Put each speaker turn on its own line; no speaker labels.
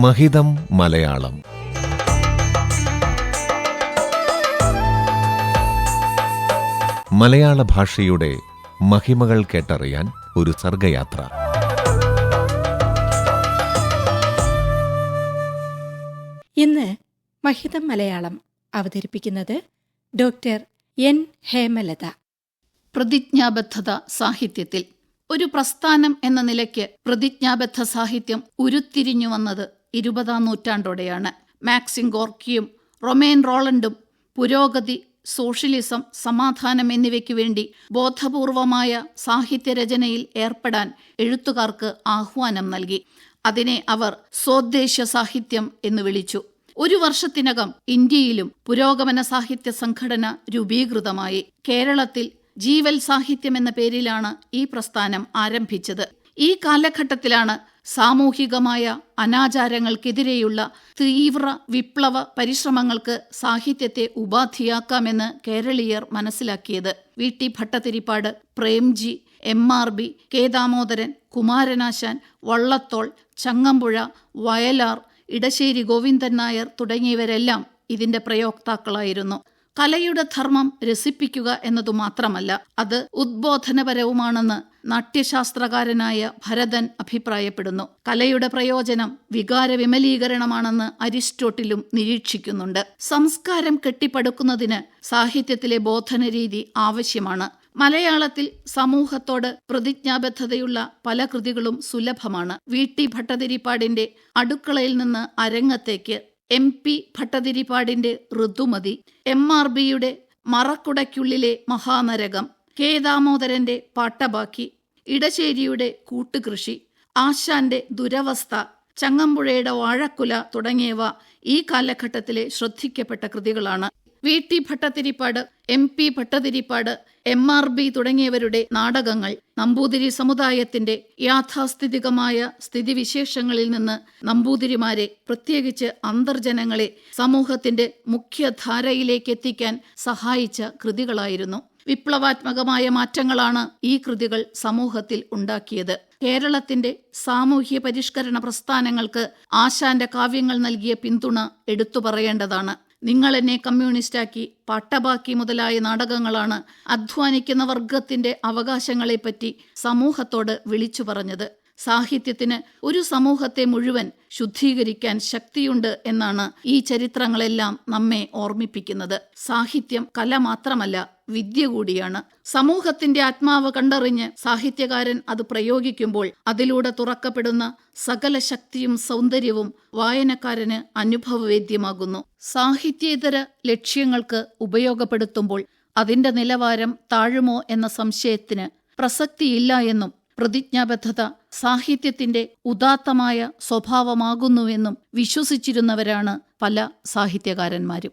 മഹിതം മലയാളം. മലയാള ഭാഷയുടെ മഹിമകൾ കേട്ടറിയാൻ ഒരു സർഗയാത്ര.
ഇന്ന് മഹിതം മലയാളം അവതരിപ്പിക്കുന്നത് ഡോക്ടർ എൻ ഹേമലത.
പ്രതിജ്ഞാബദ്ധത സാഹിത്യത്തിൽ ഒരു പ്രസ്ഥാനം എന്ന നിലയ്ക്ക് പ്രതിജ്ഞാബദ്ധ സാഹിത്യം ഉരുത്തിരിഞ്ഞു വന്നത് ഇരുപതാം നൂറ്റാണ്ടോടെയാണ്. മാക്സിം ഗോർക്കിയും റൊമേൻ റോളണ്ടും പുരോഗതി സോഷ്യലിസം സമാധാനം എന്നിവയ്ക്കു വേണ്ടി ബോധപൂർവമായ സാഹിത്യരചനയിൽ ഏർപ്പെടാൻ എഴുത്തുകാർക്ക് ആഹ്വാനം നൽകി. അതിനെ അവർ സ്വദേശ സാഹിത്യം എന്ന് വിളിച്ചു. ഒരു വർഷത്തിനകം ഇന്ത്യയിലും പുരോഗമന സാഹിത്യ സംഘടന രൂപീകൃതമായി. കേരളത്തിൽ ജീവൽ സാഹിത്യം എന്ന പേരിലാണ് ഈ പ്രസ്ഥാനം ആരംഭിച്ചത്. ഈ കാലഘട്ടത്തിലാണ് സാമൂഹികമായ അനാചാരങ്ങൾക്കെതിരെയുള്ള തീവ്ര വിപ്ലവ പരിശ്രമങ്ങൾക്ക് സാഹിത്യത്തെ ഉപാധിയാക്കാമെന്ന് കേരളീയർ മനസ്സിലാക്കിയത്. V. T. Bhattathiripad Premji M. R. B K. Damodaran Kumaranasan Vallathol Changampuzha Vayalar Edasseri Govindan Nair തുടങ്ങിയവരെല്ലാം ഇതിന്റെ പ്രയോക്താക്കളായിരുന്നു. കലയുടെ ധർമ്മം രസിപ്പിക്കുക എന്നതു മാത്രമല്ല അത് ഉദ്ബോധനപരവുമാണെന്ന് നാട്യശാസ്ത്രകാരനായ ഭരതൻ അഭിപ്രായപ്പെടുന്നു. കലയുടെ പ്രയോജനം വികാര വിമലീകരണമാണെന്ന് അരിസ്റ്റോട്ടിലും നിരീക്ഷിക്കുന്നുണ്ട്. സംസ്കാരം കെട്ടിപ്പടുക്കുന്നതിന് സാഹിത്യത്തിലെ ബോധന രീതി ആവശ്യമാണ്. മലയാളത്തിൽ സമൂഹത്തോട് പ്രതിജ്ഞാബദ്ധതയുള്ള പല കൃതികളും സുലഭമാണ്. വി ടി ഭട്ടതിരിപ്പാടിന്റെ അടുക്കളയിൽ നിന്ന് അരങ്ങത്തേക്ക് എം പി ഭട്ടതിരിപ്പാടിന്റെ ഋതുമതി എം ആർ ബിയുടെ മറക്കുടയ്ക്കുള്ളിലെ മഹാനരകം കെ ദാമോദരന്റെ പാട്ടബാക്കി ഇടശ്ശേരിയുടെ കൂട്ടുകൃഷി ആശാന്റെ ദുരവസ്ഥ ചങ്ങമ്പുഴയുടെ വാഴക്കുല തുടങ്ങിയവ ഈ കാലഘട്ടത്തിലെ ശ്രദ്ധിക്കപ്പെട്ട കൃതികളാണ്. V T Bhattathiripad M P Bhattathiripad M R B തുടങ്ങിയവരുടെ നാടകങ്ങൾ നമ്പൂതിരി സമുദായത്തിന്റെ യാഥാസ്ഥിതികമായ സ്ഥിതിവിശേഷങ്ങളിൽ നിന്ന് നമ്പൂതിരിമാരെ പ്രത്യേകിച്ച് അന്തർജനങ്ങളെ സമൂഹത്തിന്റെ മുഖ്യധാരയിലേക്ക് എത്തിക്കാൻ സഹായിച്ച കൃതികളായിരുന്നു. വിപ്ലവാത്മകമായ മാറ്റങ്ങളാണ് ഈ കൃതികൾ സമൂഹത്തിൽ ഉണ്ടാക്കിയത്. കേരളത്തിന്റെ സാമൂഹ്യ പരിഷ്കരണ പ്രസ്ഥാനങ്ങൾക്ക് ആശാന്റെ കാവ്യങ്ങൾ നൽകിയ പിന്തുണ എടുത്തു പറയേണ്ടതാണ്. നിങ്ങൾ എന്നെ കമ്മ്യൂണിസ്റ്റാക്കി പട്ടബാക്കി മുതലായ നാടകങ്ങളാണ് അധ്വാനിക്കുന്ന വർഗത്തിന്റെ അവകാശങ്ങളെപ്പറ്റി സമൂഹത്തോട് വിളിച്ചു പറഞ്ഞത്. സാഹിത്യത്തിന് ഒരു സമൂഹത്തെ മുഴുവൻ ശുദ്ധീകരിക്കാൻ ശക്തിയുണ്ട് എന്നാണ് ഈ ചരിത്രങ്ങളെല്ലാം നമ്മെ ഓർമ്മിപ്പിക്കുന്നത്. സാഹിത്യം കല മാത്രമല്ല വിദ്യ കൂടിയാണ്. സമൂഹത്തിന്റെ ആത്മാവ് കണ്ടറിഞ്ഞ് സാഹിത്യകാരൻ അത് പ്രയോഗിക്കുമ്പോൾ അതിലൂടെ തുറക്കപ്പെടുന്ന സകല ശക്തിയും സൗന്ദര്യവും വായനക്കാരന് അനുഭവവേദ്യമാകുന്നു. സാഹിത്യേതര ലക്ഷ്യങ്ങൾക്ക് ഉപയോഗപ്പെടുത്തുമ്പോൾ അതിന്റെ നിലവാരം താഴുമോ എന്ന സംശയത്തിന് പ്രസക്തിയില്ല എന്നും പ്രതിജ്ഞാബദ്ധത സാഹിത്യത്തിന്റെ ഉദാത്തമായ സ്വഭാവമാകുന്നുവെന്നും വിശ്വസിച്ചിരുന്നവരാണ് പല സാഹിത്യകാരന്മാരും.